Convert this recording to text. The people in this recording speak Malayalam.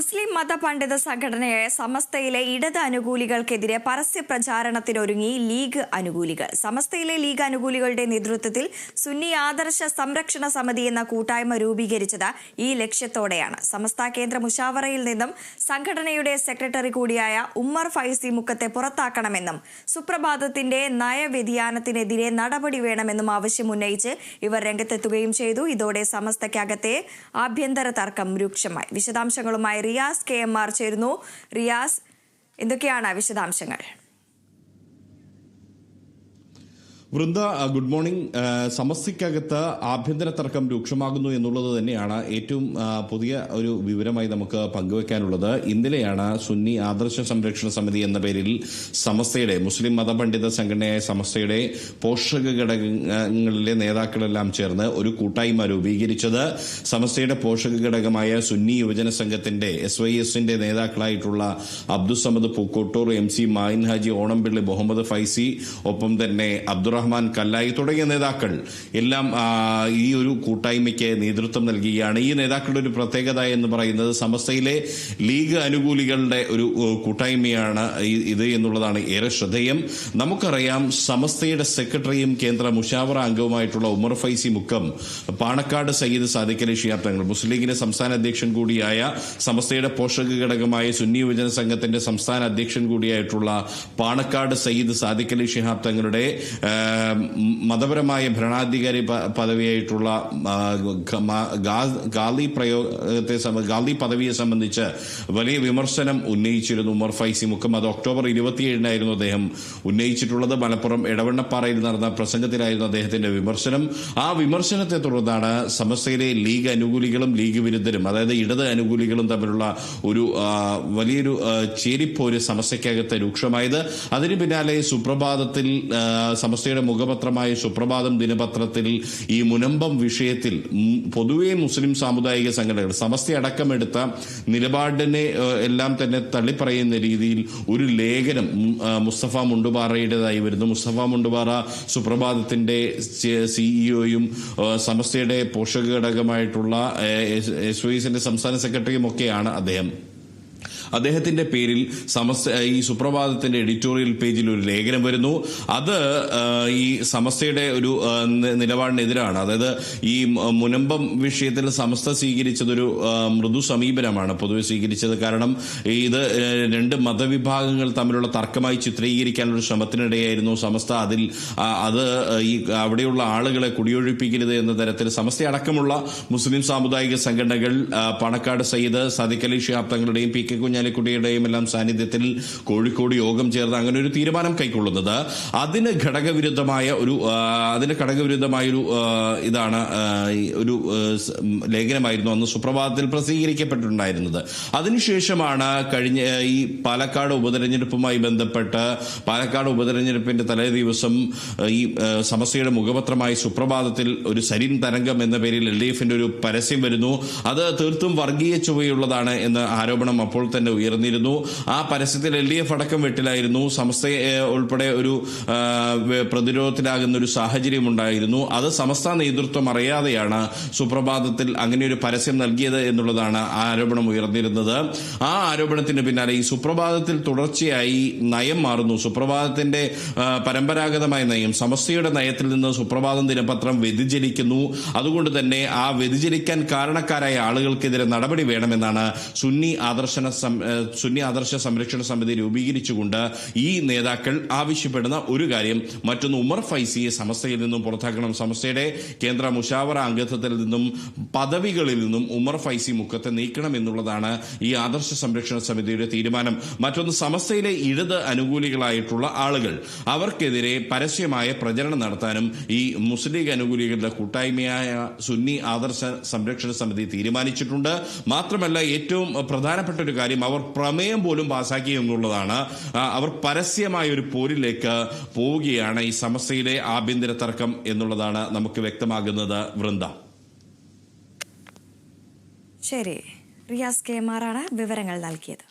മുസ്ലിം മതപണ്ഡിത സംഘടനയായ സമസ്തയിലെ ഇടത് അനുകൂലികൾക്കെതിരെ പരസ്യ പ്രചാരണത്തിനൊരുങ്ങി ലീഗ് അനുകൂലികൾ. സമസ്തയിലെ ലീഗ് അനുകൂലികളുടെ നേതൃത്വത്തിൽ സുന്നി ആദർശ സംരക്ഷണ സമിതി എന്ന കൂട്ടായ്മ രൂപീകരിച്ചത് ഈ ലക്ഷ്യത്തോടെയാണ്. സമസ്ത കേന്ദ്ര മുഷാവറയിൽ നിന്നും സംഘടനയുടെ സെക്രട്ടറി കൂടിയായ ഉമ്മർ ഫൈസി മുക്കത്തെ പുറത്താക്കണമെന്നും സുപ്രഭാതത്തിന്റെ നയവ്യതിയാനത്തിനെതിരെ നടപടി വേണമെന്നും ആവശ്യമുന്നയിച്ച് ഇവർ രംഗത്തെത്തുകയും ചെയ്തു. ഇതോടെ സമസ്തയ്ക്കകത്തെ ആഭ്യന്തര തർക്കം രൂക്ഷമായി. വിശദാംശങ്ങളുമായി റിയാസ് കെ എം ആർ ചേരുന്നു. റിയാസ് എന്തൊക്കെയാണ് വിശദാംശങ്ങൾ? Vrinda good morning. സമസ്തയ്ക്കകത്ത് ആഭ്യന്തര തർക്കം രൂക്ഷമാകുന്നു എന്നുള്ളത് തന്നെയാണ് ഏറ്റവും പുതിയ ഒരു വിവരമായി നമുക്ക് പങ്കുവെക്കാനുള്ളത്. ഇന്നലെയാണ് സുന്നി ആദർശ സംരക്ഷണ സമിതി എന്ന പേരിൽ സമസ്തയുടെ മുസ്ലിം മതപണ്ഡിത സംഘടനയായ സമസ്തയുടെ പോഷക ഘടകങ്ങളിലെ നേതാക്കളെല്ലാം ചേർന്ന് ഒരു കൂട്ടായ്മ രൂപീകരിച്ചത്. സമസ്തയുടെ പോഷക ഘടകമായ സുന്നി യുവജന സംഘത്തിന്റെ എസ് വൈ എസിന്റെ നേതാക്കളായിട്ടുള്ള അബ്ദുസമദ് പൂക്കോട്ടൂർ എം സി മായിൻ ഹാജി ഓണംപിള്ളി മുഹമ്മദ് ഫൈസി ഒപ്പം തന്നെ അബ്ദുറഹ്മാൻ കല്ലായി തുടങ്ങിയ നേതാക്കൾ എല്ലാം ഈ ഒരു കൂട്ടായ്മയ്ക്ക് നേതൃത്വം നൽകുകയാണ്. ഈ നേതാക്കളുടെ ഒരു പ്രത്യേകത എന്ന് പറയുന്നത് സമസ്തയിലെ ലീഗ് അനുകൂലികളുടെ ഒരു കൂട്ടായ്മയാണ് ഇത് എന്നുള്ളതാണ് ഏറെ ശ്രദ്ധേയം. നമുക്കറിയാം സമസ്തയുടെ സെക്രട്ടറിയും കേന്ദ്ര മുഷാവറ അംഗവുമായിട്ടുള്ള ഉമർ ഫൈസി മുക്കം പാണക്കാട് സയ്യിദ് സാദിഖലി തങ്ങൾ മുസ്ലിം ലീഗിന്റെ സംസ്ഥാന അധ്യക്ഷൻ കൂടിയായ സമസ്തയുടെ പോഷക ഘടകമായ സുന്നി യുവജന സംഘത്തിന്റെ സംസ്ഥാന അധ്യക്ഷൻ കൂടിയായിട്ടുള്ള പാണക്കാട് സയ്യിദ് സാദിഖലി ഷിഹാബ് തങ്ങളുടെ മതപരമായ ഭരണാധികാരി പദവിയായിട്ടുള്ള ഗാലി പ്രയോഗത്തെ ഗാലി പദവിയെ സംബന്ധിച്ച് വലിയ വിമർശനം ഉന്നയിച്ചിരുന്നു ഉമർ ഫൈസി മുക്കം അത് ഒക്ടോബർ ഇരുപത്തിയേഴിനായിരുന്നു അദ്ദേഹം ഉന്നയിച്ചിട്ടുള്ളത്. മലപ്പുറം എടവണ്ണപ്പാറയിൽ നടന്ന പ്രസംഗത്തിലായിരുന്നു അദ്ദേഹത്തിന്റെ വിമർശനം. ആ വിമർശനത്തെ തുടർന്നാണ് സമസ്തയിലെ ലീഗ് അനുകൂലികളും ലീഗ് വിരുദ്ധരും അതായത് ഇടത് അനുകൂലികളും തമ്മിലുള്ള ഒരു വലിയൊരു ചേരിപ്പോര് സമസ്തയ്ക്കകത്ത് രൂക്ഷമായത്. അതിന് പിന്നാലെ സുപ്രഭാതത്തിൽ ആ, സമസ്തയുടെ മുഖപത്രമായ സുപ്രഭാതം ദിനപത്രത്തിൽ ഈ മുനമ്പം വിഷയത്തിൽ പൊതുവെ മുസ്ലിം സാമുദായിക സംഘടനകൾ സമസ്ത അടക്കമെടുത്ത നിലപാടിനെ എല്ലാം തന്നെ തള്ളിപ്പറയുന്ന രീതിയിൽ ഒരു ലേഖനം മുസ്തഫ മുണ്ടുപാറയുടേതായി വരുന്നു. മുസ്തഫ മുണ്ടുപാറ സുപ്രഭാതത്തിന്റെ സിഇഒയും സമസ്തയുടെ പോഷക ഘടകമായിട്ടുള്ള എസ് ഒ സംസ്ഥാന സെക്രട്ടറിയും ഒക്കെയാണ് അദ്ദേഹം. അദ്ദേഹത്തിന്റെ പേരിൽ സമസ്ത ഈ സുപ്രഭാതത്തിന്റെ എഡിറ്റോറിയൽ പേജിൽ ഒരു ലേഖനം വരുന്നു. അത് ഈ സമസ്തയുടെ ഒരു നിലപാടിനെതിരാണ്. അതായത് ഈ മുനമ്പം വിഷയത്തിൽ സമസ്ത സ്വീകരിച്ചതൊരു മൃദു സമീപനമാണ് പൊതുവെ സ്വീകരിച്ചത്. കാരണം ഇത് രണ്ട് മതവിഭാഗങ്ങൾ തമ്മിലുള്ള തർക്കമായി ചിത്രീകരിക്കാനുള്ള ശ്രമത്തിനിടെയായിരുന്നു സമസ്ത. അതിൽ അത് ഈ അവിടെയുള്ള ആളുകളെ കുടിയൊഴിപ്പിക്കരുത് എന്ന തരത്തിൽ സമസ്ത അടക്കമുള്ള മുസ്ലിം സാമുദായിക സംഘടനകൾ പണക്കാട് സയ്യിദ് സദിഖലി ശിഹാബ് തങ്ങളുടെയും പി കെ കുഞ്ഞാലിക്കുട്ടിയുടെയും എല്ലാം സാന്നിധ്യത്തിൽ കോഴിക്കോട് യോഗം ചേർന്ന് അങ്ങനെ ഒരു തീരുമാനം കൈക്കൊള്ളുന്നത്. അതിന് ഘടകവിരുദ്ധമായ ഒരു അതിന് ഘടകവിരുദ്ധമായ ഒരു ഇതാണ് ഒരു ലേഖനമായിരുന്നു അന്ന് സുപ്രഭാതത്തിൽ പ്രസിദ്ധീകരിക്കപ്പെട്ടിട്ടുണ്ടായിരുന്നത്. അതിനുശേഷമാണ് കഴിഞ്ഞ ഈ പാലക്കാട് ഉപതെരഞ്ഞെടുപ്പുമായി ബന്ധപ്പെട്ട് പാലക്കാട് ഉപതെരഞ്ഞെടുപ്പിന്റെ തലേ ദിവസം ഈ സമസ്യയുടെ മുഖപത്രമായ സുപ്രഭാതത്തിൽ ഒരു സരിൻ തരംഗം എന്ന പേരിൽ എൽ ഡി എഫിന്റെ ഒരു പരസ്യം വരുന്നു. അത് തീർത്തും വർഗീയ ചുവയുള്ളതാണ് എന്ന ആരോപണം അപ്പോൾ തന്നെ ഉയർന്നിരുന്നു. ആ പരസ്യത്തിൽ എൽ ഡി എഫ് അടക്കം വെട്ടിലായിരുന്നു. സമസ്ത ഉൾപ്പെടെ ഒരു പ്രതിരോധത്തിലാകുന്ന ഒരു സാഹചര്യം ഉണ്ടായിരുന്നു. അത് സമസ്ത നേതൃത്വം അറിയാതെയാണ് സുപ്രഭാതത്തിൽ അങ്ങനെ ഒരു പരസ്യം നൽകിയത് എന്നുള്ളതാണ് ആരോപണം ഉയർന്നിരുന്നത്. ആ ആരോപണത്തിന് പിന്നാലെ ഈ സുപ്രഭാതത്തിൽ തുടർച്ചയായി നയം മാറുന്നു. സുപ്രഭാതത്തിന്റെ പരമ്പരാഗതമായ നയം സമസ്തയുടെ നയത്തിൽ നിന്ന് സുപ്രഭാതം ദിനപത്രം വ്യതിചലിക്കുന്നു. അതുകൊണ്ട് തന്നെ ആ വ്യതിചലിക്കാൻ കാരണക്കാരായ ആളുകൾക്കെതിരെ നടപടി വേണമെന്നാണ് സുന്നി ആദർശന സുന്നി ആദർശ സംരക്ഷണ സമിതി രൂപീകരിച്ചുകൊണ്ട് ഈ നേതാക്കൾ ആവശ്യപ്പെടുന്ന ഒരു കാര്യം മറ്റൊന്ന് ഉമർ ഫൈസിയെ സമസ്തയിൽ നിന്നും പുറത്താക്കണം. സമസ്തയുടെ കേന്ദ്ര മുഷാവറ അംഗത്വത്തിൽ നിന്നും പദവികളിൽ നിന്നും ഉമർ ഫൈസി മുഖത്തെ നീക്കണം എന്നുള്ളതാണ് ഈ ആദർശ സംരക്ഷണ സമിതിയുടെ തീരുമാനം. മറ്റൊന്ന് സമസ്തയിലെ ഇടത് അനുകൂലികളായിട്ടുള്ള ആളുകൾ. അവർക്കെതിരെ പരസ്യമായ പ്രചരണം നടത്താനും ഈ മുസ്ലിം ലീഗ് അനുകൂലികളുടെ കൂട്ടായ്മയായ സുന്നി ആദർശ സംരക്ഷണ സമിതി തീരുമാനിച്ചിട്ടുണ്ട്. മാത്രമല്ല ഏറ്റവും പ്രധാനപ്പെട്ട ഒരു കാര്യം അവർ പ്രമേയം പോലും പാസാക്കി എന്നുള്ളതാണ് അവർ പരസ്യമായ ഒരു പോരിലേക്ക് പോവുകയാണ് ഈ സമസ്യയിലെ ആഭ്യന്തര തർക്കം എന്നുള്ളതാണ് നമുക്ക് വ്യക്തമാകുന്നത്. വൃന്ദ. ശരി. റിയാസ് കെ മാറാണ് വിവരങ്ങൾ നൽകിയത്.